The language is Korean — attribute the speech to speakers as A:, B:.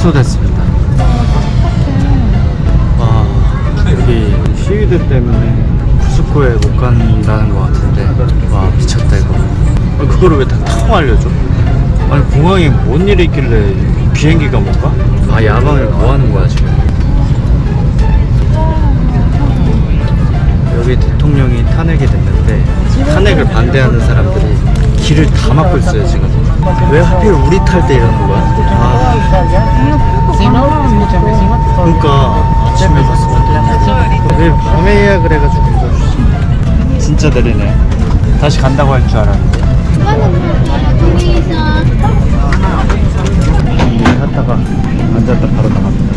A: 취소됐습니다. 아, 아, 여기 시위대 때문에 구스코에 못 간다는 것 같은데 와 미쳤다 이거. 아, 그걸 왜다 탕 알려줘? 아니 공항에 뭔 일이 있길래 비행기가 뭔가? 아 야방을 뭐 하는 거야 지금? 여기 대통령이 탄핵이 됐는데 탄핵을 반대하는 사람들이 길을 다 막고 있어요 지금. 왜 하필 우리 탈 때 이러는 거야? 아. 그러니까 아침에 갔으면 되는데 왜 밤에 예약을 해가지고 이거 진짜 느리네. 다시 간다고 할 줄 알았는데. 이 탔다가 앉았다 바로 나갑니다